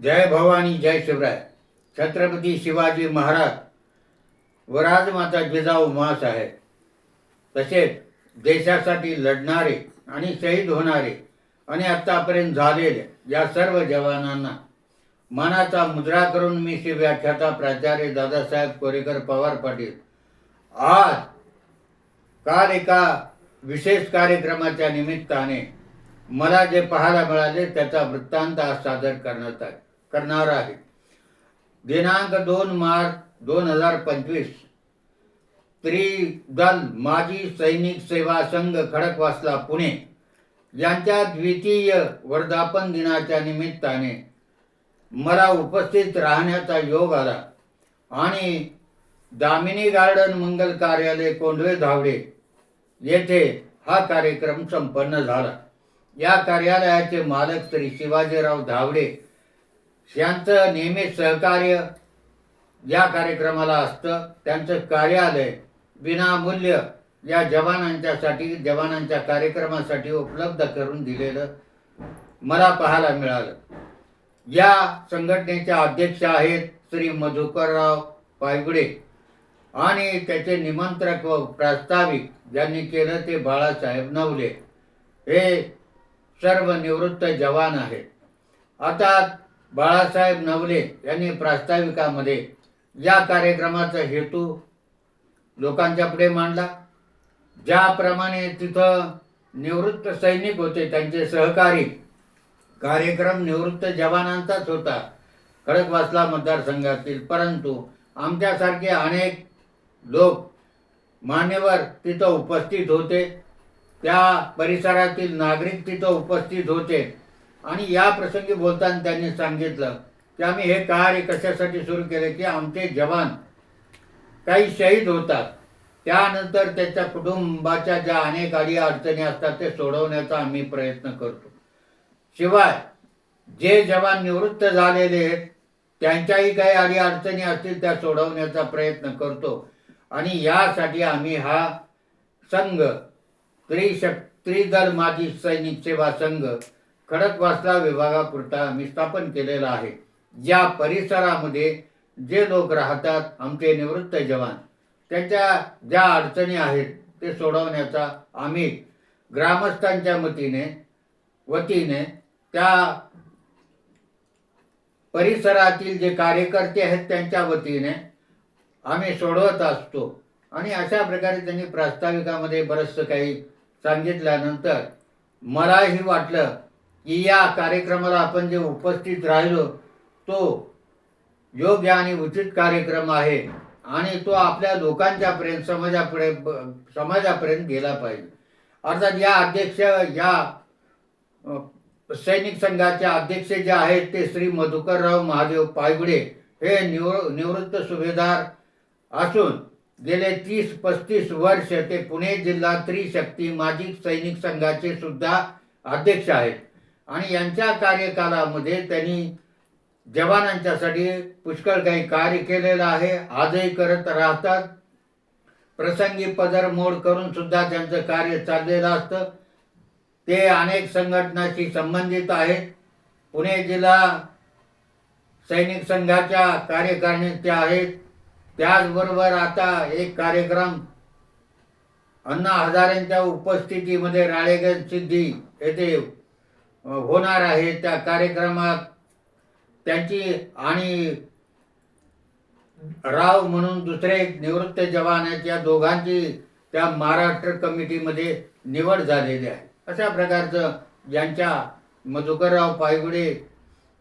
जय भवानी जय शिवराय. छत्रपती शिवाजी महाराज व राजमाता जिजाऊ मासाहेब तसेच देशासाठी लढणारे आणि शहीद होणारे आणि आत्तापर्यंत झालेले या सर्व जवानांना मानाचा मुद्रा करून मी श्री व्याख्याता प्राचार्य दादासाहेब कोरेकर पवार पाटील. आज काल एका विशेष कार्यक्रमाच्या निमित्ताने मला जे पाहायला मिळाले त्याचा वृत्तांत आज सादर करण्यात आहे करणार आहे. दिनांक दोन मार्च दोन हजार पंचवीस त्रिदल माजी सैनिक सेवा संघ खडकवासला पुणे. यांच्या द्वितीय वर्धापन दिनाच्या निमित्ताने मला उपस्थित राहण्याचा योग आला आणि दामिनी गार्डन मंगल कार्यालय कोंढवे धावडे येथे हा कार्यक्रम संपन्न झाला. या कार्यालयाचे मालक श्री शिवाजीराव धावडे यांचं नेहमी सहकार्य या कार्यक्रमाला असतं. त्यांचं कार्यालय विनामूल्य या जवानांच्यासाठी जवानांच्या कार्यक्रमासाठी उपलब्ध करून दिलेलं मला पाहायला मिळालं. या संघटनेच्या अध्यक्ष आहेत श्री मधुकरराव पायगुडे आणि त्याचे निमंत्रक व प्रास्ताविक ज्यांनी केलं ते बाळासाहेब नवले. हे सर्व निवृत्त जवान आहेत. आता बाळासाहेब नवले यांनी प्रास्ताविकामध्ये या कार्यक्रमाचा हेतू लोकांच्या पुढे मांडला. ज्याप्रमाणे तिथं निवृत्त सैनिक होते त्यांचे सहकारी. कार्यक्रम निवृत्त जवानांचाच होता खडकवासला मतदारसंघातील. परंतु आमच्यासारखे अनेक लोक मान्यवर तिथं उपस्थित होते. त्या परिसरातील नागरिक तिथं उपस्थित होते. आणि या प्रसंगी बोलताना त्यांनी सांगितलं की आम्ही हे कार्य कशासाठी सुरू केले की आमचे जवान काही शहीद होतात. त्यानंतर त्याच्या कुटुंबाच्या ज्या अनेक अडी अडचणी असतात ते सोडवण्याचा आम्ही प्रयत्न करतो. शिवाय जे जवान निवृत्त झालेले आहेत त्यांच्याही काही अडी अडचणी असतील त्या सोडवण्याचा प्रयत्न करतो. आणि यासाठी आम्ही हा संघ त्रिशक त्रिदल माजी सैनिक सेवा संघ खडकवासला विभागापुरता आम्ही स्थापन केलेला आहे. ज्या परिसरामध्ये जे लोक राहतात आमचे निवृत्त जवान त्यांच्या ज्या अडचणी आहेत ते सोडवण्याचा आम्ही ग्रामस्थांच्या मतीने वतीने त्या परिसरातील जे कार्यकर्ते आहेत त्यांच्या वतीने आम्ही सोडवत असतो. आणि अशा प्रकारे त्यांनी प्रास्ताविकामध्ये बरंचसं काही सांगितल्यानंतर मलाही वाटलं की या कार्यक्रमाला आपण जे उपस्थित राहिलो तो योग्य आणि उचित कार्यक्रम आहे आणि तो आपल्या लोकांच्यापर्यंत समाजापर्यंत समाजापर्यंत गेला पाहिजे. अर्थात या अध्यक्ष या सैनिक संघाचे अध्यक्ष जे आहेत ते श्री मधुकरराव महादेव पायगुडे हे निवृ निवृत्त सुभेदार असून गेले तीस पस्तीस वर्ष ते पुणे जिल्हा त्रिशक्ती माजी सैनिक संघाचे सुद्धा अध्यक्ष आहेत. आणि यांच्या कार्यकालामध्ये त्यांनी जवानांच्यासाठी पुष्कळ काही कार्य केलेलं आहे. आजही करत राहतात. प्रसंगी पदर मोड करून सुद्धा त्यांचं कार्य चाललेलं असतं. ते अनेक संघटनाशी संबंधित आहेत. पुणे जिल्हा सैनिक संघाच्या कार्यकारिणीत आहेत. त्याचबरोबर आता एक कार्यक्रम अण्णा हजारेंच्या उपस्थितीमध्ये राळेगण सिद्धी येथे होणार आहे त्या कार्यक्रमात. त्यांची आणि राव म्हणून दुसरे एक निवृत्त जवान आहेत या दोघांची त्या महाराष्ट्र कमिटीमध्ये निवड झालेली आहे. अशा प्रकारचं यांच्या मधुकरराव पायगुडे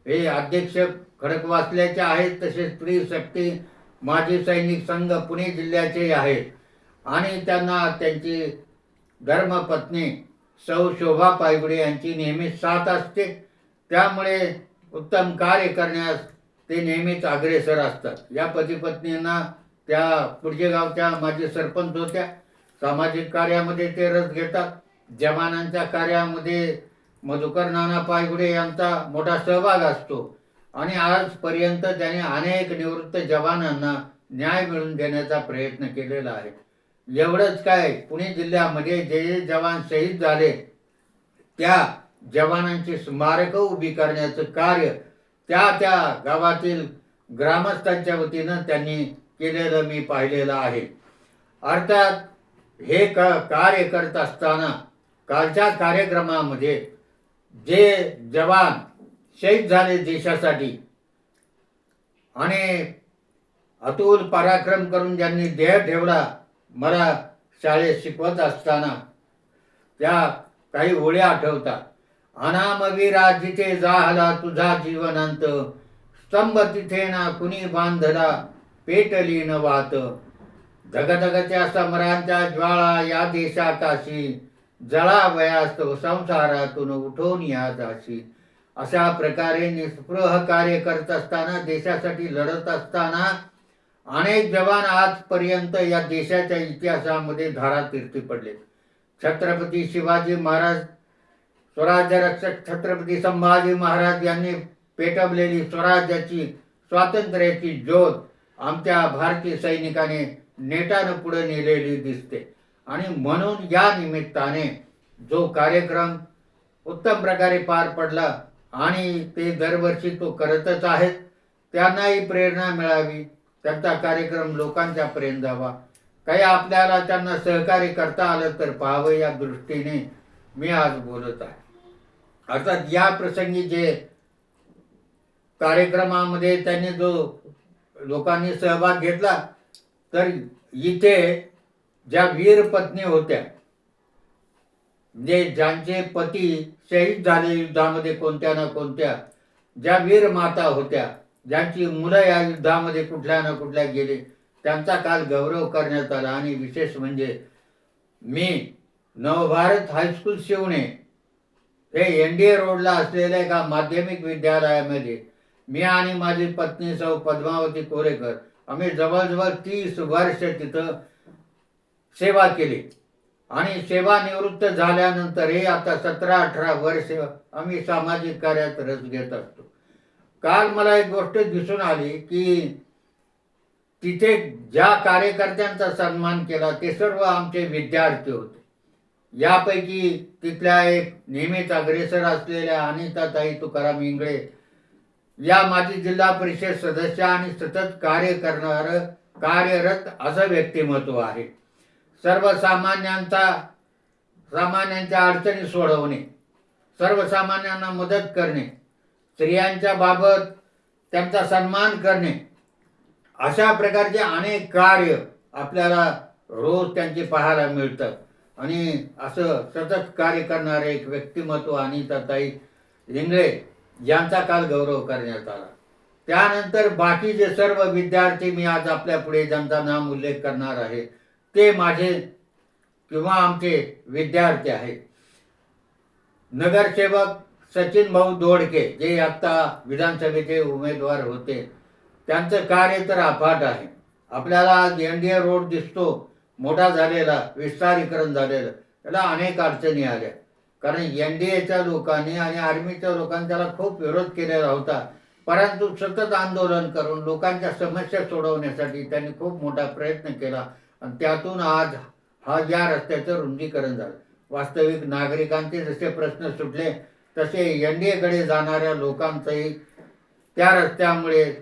हे अध्यक्ष खडकवासल्याचे आहेत तसेच स्त्री शक्ती माजी सैनिक संघ पुणे जिल्ह्याचे आहेत. आणि त्यांना त्यांची धर्मपत्नी सौ शोभा पायगुडे यांची नेहमी साथ असते. त्यामुळे उत्तम कार्य करण्यास ते नेहमीच अग्रेसर असतात. या पतीपत्नींना त्या पुढचे गावच्या माजी सरपंच होत्या. सामाजिक कार्यामध्ये ते रस घेतात. जवानांच्या कार्यामध्ये मधुकर नाना पायगुडे यांचा मोठा सहभाग असतो. आणि आजपर्यंत त्याने अनेक निवृत्त जवानांना न्याय मिळवून देण्याचा प्रयत्न केलेला आहे. एवढंच काय पुणे जिल्ह्यामध्ये जे जे जवान शहीद झाले त्या जवानांची स्मारकं उभी करण्याचं कार्य त्या त्या गावातील ग्रामस्थांच्या वतीनं त्यांनी केलेलं मी पाहिलेलं आहे. अर्थात हे क कार्य करत असताना कालच्या कार्यक्रमामध्ये जे जवान शहीद झाले देशासाठी आणि अतुल पराक्रम करून ज्यांनी देह ठेवला मला शाळेत शिकवत असताना त्या काही ओळ्या आठवतात अनामवीरा जिथे जाहला तुझा जीवनांत. स्तंभ तिथे ना कुणी बांधला पेटली न वात. धगधगत्या समरांच्या ज्वाळा या देशाकाशी जळावयास संसारातून उठून या जाशी अशा प्रकारे निस्पृह कार्य करत असताना देशासाठी लढत असताना अनेक जवान आजपर्यंत या देशाच्या इतिहासामध्ये धारातीर्थी पडले छत्रपती शिवाजी महाराज स्वराज्य रक्षक छत्रपती संभाजी महाराज यांनी पेटवलेली स्वराज्याची स्वातंत्र्याची ज्योत आमच्या भारतीय सैनिकाने नेटानं पुढे नेलेली दिसते. आणि म्हणून या निमित्ताने जो कार्यक्रम उत्तम प्रकारे पार पडला आणि ते दरवर्षी तो करतच आहेत त्यांनाही प्रेरणा मिळावी. त्यांचा कार्यक्रम लोकांच्या पर्यंत जावा. काही आपल्याला त्यांना सहकार्य करता आलं तर पाहावं या दृष्टीने मी आज बोलत आहे. अर्थात या प्रसंगी जे कार्यक्रमामध्ये त्यांनी जो लोकांनी सहभाग घेतला तर इथे ज्या वीर पत्नी होत्या जे ज्यांचे पती शहीद झाले युद्धामध्ये कोणत्या ना कोणत्या ज्या वीर माता होत्या ज्यांची मुलं या युद्धामध्ये कुठल्या ना कुठल्या गेले त्यांचा काल गौरव करण्यात आला. आणि विशेष म्हणजे मी नवभारत हायस्कूल शिवणे हे एन डी ए रोडला असलेल्या एका माध्यमिक विद्यालयामध्ये मी आणि माझी पत्नी सौ पद्मावती कोरेकर आम्ही जवळजवळ तीस वर्ष तिथं सेवा केली. आणि सेवानिवृत्त झाल्यानंतरही आता सतरा अठरा वर्ष आम्ही सामाजिक कार्यात रस घेत असतो. काल मला एक गोष्ट दिसून आली की तिथे ज्या कार्यकर्त्यांचा सन्मान केला ते सर्व आमचे विद्यार्थी होते. यापैकी तिथल्या एक नेहमीच अग्रेसर असलेल्या अनिताताई तुकाराम इंगळे या माजी जिल्हा परिषद सदस्य आणि सतत कार्य करणार कार्यरत असं व्यक्तिमत्व आहे. सर्वसामान्यांचा सामान्यांच्या अडचणी सोडवणे सर्वसामान्यांना मदत करणे स्त्रियांच्या बाबत त्यांचा सन्मान करणे. अशा प्रकारचे अनेक कार्य आपल्याला रोज त्यांचे पाहायला मिळतं. आणि असं सतत कार्य करणारे एक व्यक्तिमत्व अनिताताई इंगळे यांचा काल गौरव करण्यात आला. त्यानंतर बाकीचे सर्व विद्यार्थी मी आज आपल्या पुढे ज्यांचा नाम उल्लेख करणार आहे ते माझे किंवा आमचे विद्यार्थी आहेत. नगरसेवक सचिन भाऊ दोडके जे आता विधानसभेचे उमेदवार होते त्यांचं कार्य तर अफाट आहे. आपल्याला आज एन डी ए रोड दिसतो मोठा झालेला विस्तारीकरण झालेलं त्याला अनेक अडचणी आल्या. कारण एन डी एच्या लोकांनी आणि आर्मीच्या लोकांनी त्याला खूप विरोध केलेला होता. परंतु सतत आंदोलन करून लोकांच्या समस्या सोडवण्यासाठी त्यांनी खूप मोठा प्रयत्न केला. आणि त्यातून आज हा या रस्त्याचं रुंदीकरण झालं. वास्तविक नागरिकांचे जसे प्रश्न सुटले तसे एन डी एकडे जाणाऱ्या लोकांचंही त्या रस्त्यामुळे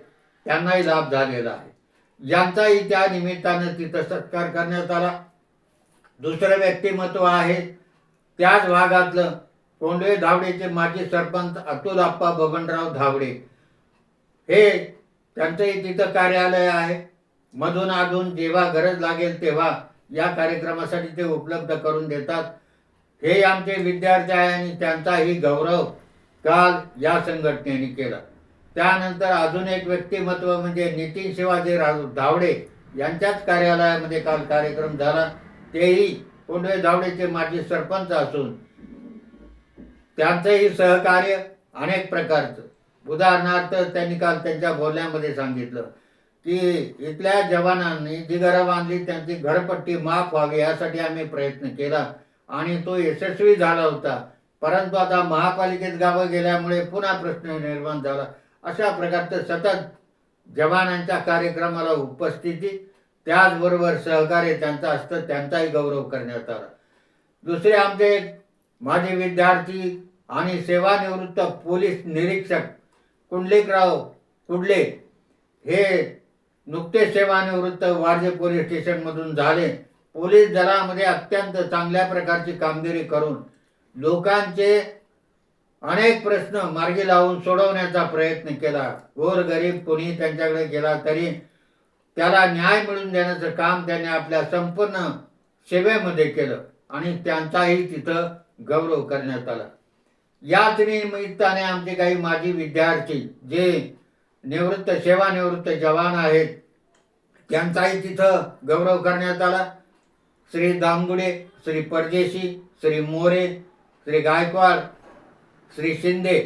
त्यांनाही लाभ झालेला आहे. यांचाही त्या निमित्तानं तिथं सत्कार करण्यात आला. दुसरं व्यक्तिमत्व आहे. त्याच भागातलं कोंडवे धावडेचे माजी सरपंच अतुल आप्पा बबनराव धावडे. हे त्यांचंही तिथं कार्यालय आहे. मधून अधून जेव्हा गरज लागेल तेव्हा या कार्यक्रमासाठी ते उपलब्ध करून देतात. हे आमचे विद्यार्थी आहे आणि त्यांचाही गौरव काल या संघटनेने केला. त्यानंतर अजून एक व्यक्तिमत्व म्हणजे नितीन शिवाजी राजू धावडे यांच्याच कार्यालयामध्ये काल कार्यक्रम झाला. तेही कोंडवे धावडेचे माजी सरपंच असून त्यांचंही सहकार्य अनेक प्रकारचं. उदाहरणार्थ त्यांनी काल त्यांच्या बोलण्यामध्ये सांगितलं की इथल्या जवानांनी जी घरं बांधली त्यांची घरपट्टी माफ व्हावी यासाठी आम्ही प्रयत्न केला. आणि तो यशस्वी झाला होता. परंतु आता महापालिकेत गावं गेल्यामुळे पुन्हा प्रश्न निर्माण झाला. अशा प्रकारचं सतत जवानांच्या कार्यक्रमाला उपस्थिती त्याचबरोबर सहकार्य त्यांचं असतं त्यांचाही गौरव करण्यात आला. दुसरे आमचे माजी विद्यार्थी आणि सेवानिवृत्त पोलीस निरीक्षक कुंडलिकराव कुडले हे नुकतेच सेवानिवृत्त वारजे पोलीस स्टेशनमधून झाले. पोलीस दलामध्ये अत्यंत चांगल्या प्रकारची कामगिरी करून लोकांचे अनेक प्रश्न मार्गी लावून सोडवण्याचा प्रयत्न केला. गोरगरीब कोणी त्यांच्याकडे गेला तरी त्याला न्याय मिळवून देण्याचं काम त्याने आपल्या संपूर्ण सेवेमध्ये केलं आणि त्यांचाही तिथं गौरव करण्यात आला. याच निमित्ताने आमचे काही माजी विद्यार्थी जे निवृत्त सेवानिवृत्त जवान आहेत त्यांचाही तिथं गौरव करण्यात आला. श्री दामगुडे श्री परदेशी श्री मोरे श्री गायकवाड श्री शिंदे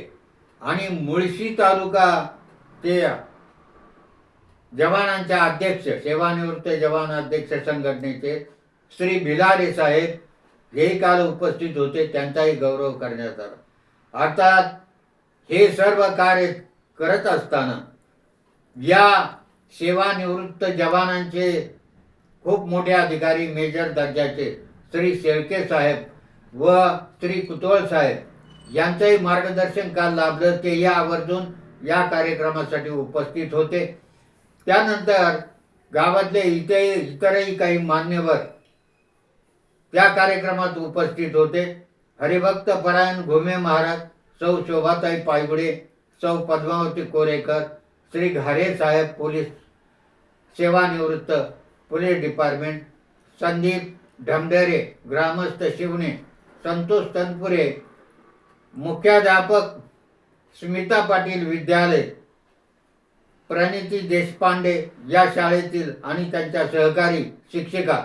आणि मुळशी तालुका ते जवानांचे अध्यक्ष सेवानिवृत्त जवान अध्यक्ष संघटनेचे श्री भिलारे साहेब हे काल उपस्थित होते त्यांचाही गौरव करण्यात आला. अर्थात हे सर्व कार्य करत असताना या सेवानिवृत्त जवानांचे खूप मोठे अधिकारी मेजर दर्जाचे श्री शेळके साहेब व श्री कुतवळ साहेब यांचंही मार्गदर्शन काल लाभलं ते या आवर्जून या कार्यक्रमासाठी उपस्थित होते. त्यानंतर गावातले इथे इतरही काही मान्यवर त्या कार्यक्रमात उपस्थित होते. हरिभक्त परायण घुमे महाराज सौ शोभाताई पायगुडे सौ पद्मावती कोरेकर श्री घारे साहेब पोलीस सेवानिवृत्त पोलीस डिपार्टमेंट संदीप ढमढेरे ग्रामस्थ शिवणे संतोष तनपुरे मुख्याध्यापक स्मिता पाटील विद्यालय प्रणिती देशपांडे या शाळेतील आणि त्यांच्या सहकारी शिक्षिका.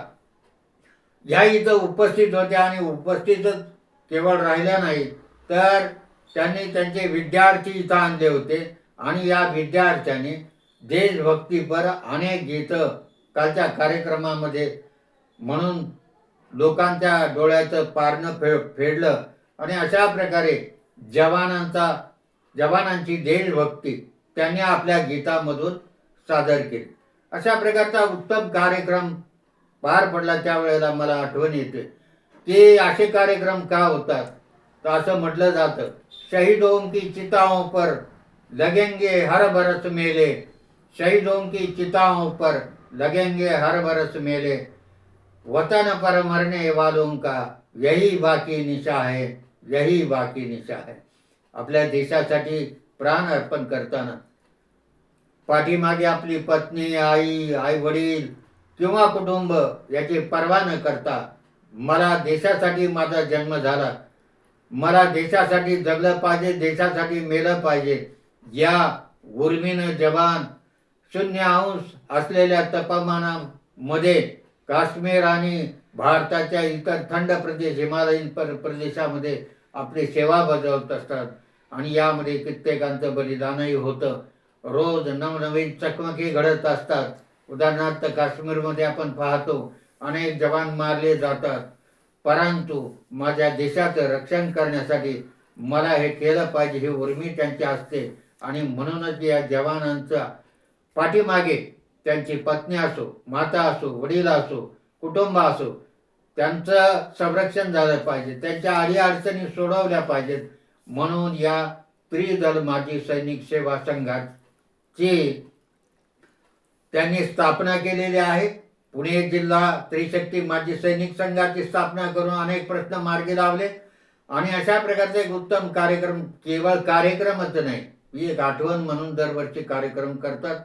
ह्या इथं उपस्थित होत्या आणि उपस्थितच केवळ राहिल्या नाही तर त्यांनी त्यांचे विद्यार्थी इथं आणले होते आणि या विद्यार्थ्यांनी देशभक्तीपर अनेक गीतं कालच्या कार्यक्रमामध्ये म्हणून लोकांच्या डोळ्याचं पारणं फे फेडलं आणि अशा प्रकारे जवानांचा जवानांची देशभक्ती त्यांनी आपल्या गीतामधून सादर केली. अशा प्रकारचा उत्तम कार्यक्रम पार पडला त्यावेळेला मला आठवण येते. ते असे कार्यक्रम का होतात? तर असं म्हटलं जातं शहीदों की चिताओं पर लगेंगे हर बरस मेले. शहीदों की चिताओं पर लगेंगे हर बरस मेले वतन पर मरने वालों का यही बाकी निशा है यही बाकी निशा है आपल्या देशासाठी प्राण अर्पण करताना पाठीमागे आपली पत्नी आई आई वडील किंवा कुटुंब याची पर्वा न करता मला देशासाठी माझा जन्म झाला. मला देशासाठी जगलं पाहिजे देशासाठी मेलं पाहिजे. या उर्मीनं जवान शून्य अंश असलेल्या तापमानामध्ये काश्मीर आणि भारताच्या इतर थंड प्रदेश हिमालयीन प्रदेशामध्ये आपली सेवा बजावत असतात. आणि यामध्ये कित्येकांचं बलिदानही होतं. रोज नवनवीन चकमकी घडत असतात. उदाहरणार्थ काश्मीरमध्ये आपण पाहतो अनेक जवान मारले जातात. परंतु माझ्या देशाचं रक्षण करण्यासाठी मला हे केलं पाहिजे ही उर्मी त्यांची असते आणि म्हणूनच या जवानांचा पाठीमागे त्यांची पत्नी असो माता असो वडील असो कुटुंब असो त्यांचं संरक्षण झालं पाहिजे त्यांच्या अडीअडचणी सोडवल्या पाहिजेत. म्हणून या त्रिदल माजी सैनिक सेवा संघाची त्यांनी स्थापना केलेली आहे. पुणे जिल्हा त्रिशक्ती माजी सैनिक संघाची स्थापना करून अनेक प्रश्न मार्गी लावले. आणि अशा प्रकारचा एक उत्तम कार्यक्रम केवळ कार्यक्रमच नाही ही एक आठवण म्हणून दरवर्षी कार्यक्रम करतात.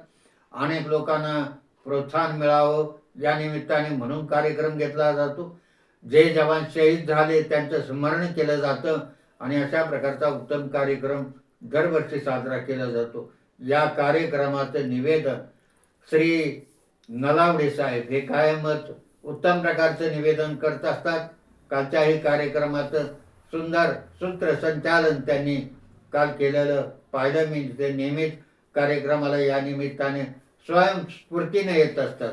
अनेक लोकांना प्रोत्साहन मिळावं. या निमित्ताने म्हणून कार्यक्रम घेतला जातो. जे जवान शहीद झाले त्यांचं स्मरण केलं जातं आणि अशा प्रकारचा उत्तम कार्यक्रम दरवर्षी साजरा केला जातो. या कार्यक्रमाचं निवेदन श्री नलावडे साहेब हे कायमच उत्तम प्रकारचं निवेदन करत असतात. कालच्याही कार्यक्रमाचं सुंदर सूत्रसंचालन त्यांनी काल केलेलं पाहिलं मी. ते नेहमीच कार्यक्रमाला या निमित्ताने स्वयंस्फूर्तीने येत असतात.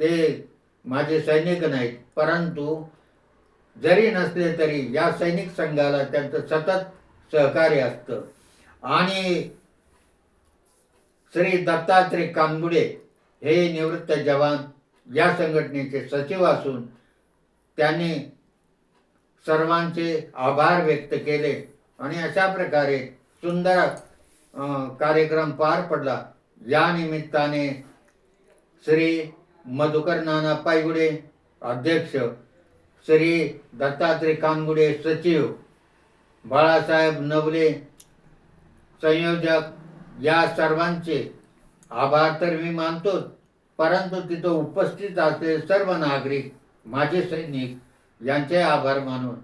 ते माझे सैनिक नाहीत परंतु जरी नसले तरी या सैनिक संघाला त्यांचं सतत सहकार्य असतं. आणि श्री दत्तात्रय कानबुडे हे निवृत्त जवान या संघटनेचे सचिव असून त्यांनी सर्वांचे आभार व्यक्त केले आणि अशा प्रकारे सुंदर कार्यक्रम पार पडला. या निमित्ताने श्री मधुकर नाना पायगुडे अध्यक्ष श्री दत्तात्रय कानगुडे सचिव बाळासाहेब नवले संयोजक या सर्वांचे आभार तर मी मानतोच परंतु तिथं उपस्थित असलेले सर्व नागरिक माझे सैनिक यांचे आभार मानून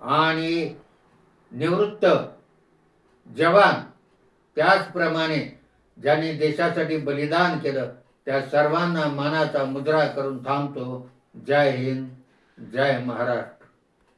आणि निवृत्त जवान त्याचप्रमाणे ज्यांनी देशासाठी बलिदान केलं त्या सर्वांना मानाचा मुद्रा करून थांबतो. जय हिंद जय महाराष्ट्र.